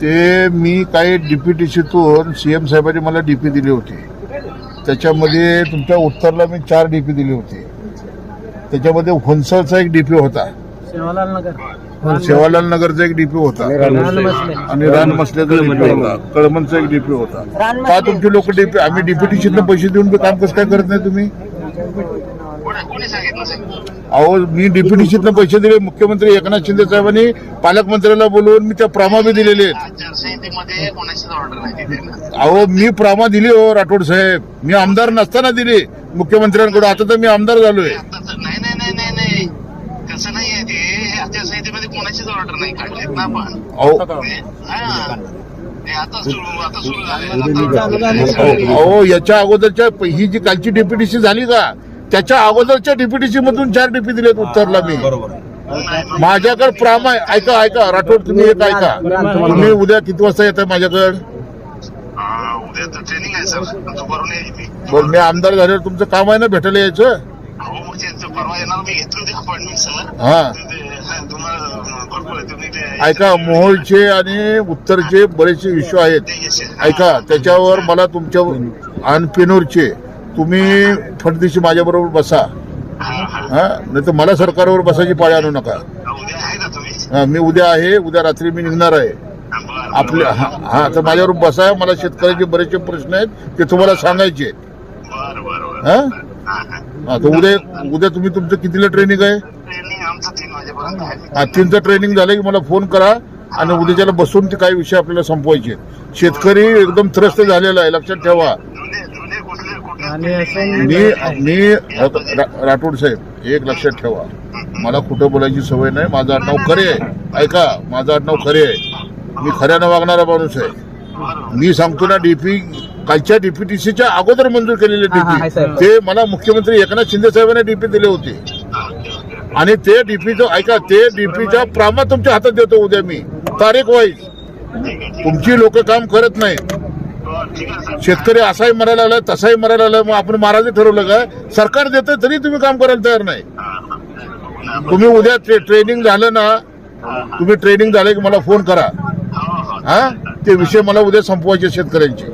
ते मी काही डीपीटीसीतून सीएम साहेबांनी मला डीपी दिली होती. त्याच्यामध्ये तुमच्या उत्तरला मी चार डीपी दिली होती. त्याच्यामध्ये हुनसरचा एक डीपी होता. सेवालाल नगर. सेवालाल नगरचा एक डीपी होता. आणि रान मसल्याचा डीपी होता. कळमनचा एक डीपी होता. का तुमची लोक डीपी आम्ही डीपीटीसीतनं पैसे देऊन बी काम कसं काय करत नाही तुम्ही? अहो मी डीपीटीसीतनं पैसे दिले मुख्यमंत्री एकनाथ शिंदे साहेबांनी पालकमंत्र्याला बोलवून मी त्या प्रमा बी दिलेले आहेत. अहो मी प्रमा दिली हो राठोड साहेब. मी आमदार नसताना दिली मुख्यमंत्र्यांकडून. आता तर मी आमदार झालोय. आता तर- नाही नाही नाही नाही नाही. कसं नाही आहे ते. आचारसंहितेमध्ये कोणाचीच ऑर्डर नाही काढलीत ना आपण. अहो. याच्या अगोदरच्या ही जी कालची डीपीटीसी झाली का? त्याच्या अगोदरच्या डीपीटीसी मधून चार डीपी दिलेत उत्तरला मी. माझ्याकडे प्रामा आहे. ऐका ऐका. राठोड तुम्ही एक ऐका. तुम्ही उद्या किती वाजता येताय माझ्याकडे? उद्या तर ट्रेनिंग आहे सर. दुपारून येईल मी. बरं मी आमदार झाल्यावर तुमचं काम आहे ना भेटायला यायचं? हो म्हणजे हा. हा, तुम्हाला भरपूर आहे. तुम्ही ते ऐका मोहोळचे आणि उत्तरचे बरेचसे इश्यू आहेत. ऐका त्याच्यावर मला तुमच्या आणि पेनूरचे. तुम्ही फडदिशी माझ्याबरोबर बसा. हा, नाही तर मला सरकारवर बसायची पाळी आणू नका. हा, मी उद्या आहे उद्या रात्री मी निघणार आहे. आपले हा हा, तर माझ्यावर बसा मला शेतकऱ्याचे बरेचसे प्रश्न आहेत ते तुम्हाला सांगायचे आहेत. हा? तर उद्या उद्या तुम्ही तुमचं कितीला ट्रेनिंग आहे? आहे हा तीनचं ट्रेनिंग झालं की मला फोन करा आणि उद्याच्याला बसून ते काही विषय आपल्याला संपवायचे आहेत. शेतकरी एकदम त्रस्त झालेला आहे लक्षात ठेवा. आणि असं मी मी रा- राठोड साहेब एक लक्षात ठेवा. मला कुठं बोलायची सवय नाही माझं आडनाव खरे आहे. ऐका माझं आडनाव खरे आहे. मी खऱ्यानं वागणारा माणूस आहे. मी सांगतो ना डीपी कालच्या डीपीटीसीच्या अगोदर मंजूर केलेले हा, हा, डीपी साहेब. ते मला मुख्यमंत्री एकनाथ शिंदे साहेबांनी डीपी दिले होते. आणि ते डीपीचं ऐका ते डीपीच्या प्रामा तुमच्या हातात देतो उद्या मी. तारीख वाईज. तुमची लोक काम करत नाही शेतकरी असाही मरायला लागला तसाही मरायला लागलाय. मग आपण महाराज ठरवलं का? सरकार देतंय तरी तुम्ही काम करायला तयार नाही. तुम्ही उद्या ट्रेनिंग झालं ना तुम्ही ट्रेनिंग झालं की मला फोन करा. हा? ते विषय मला उद्या संपवायचे शेतकऱ्यांचे.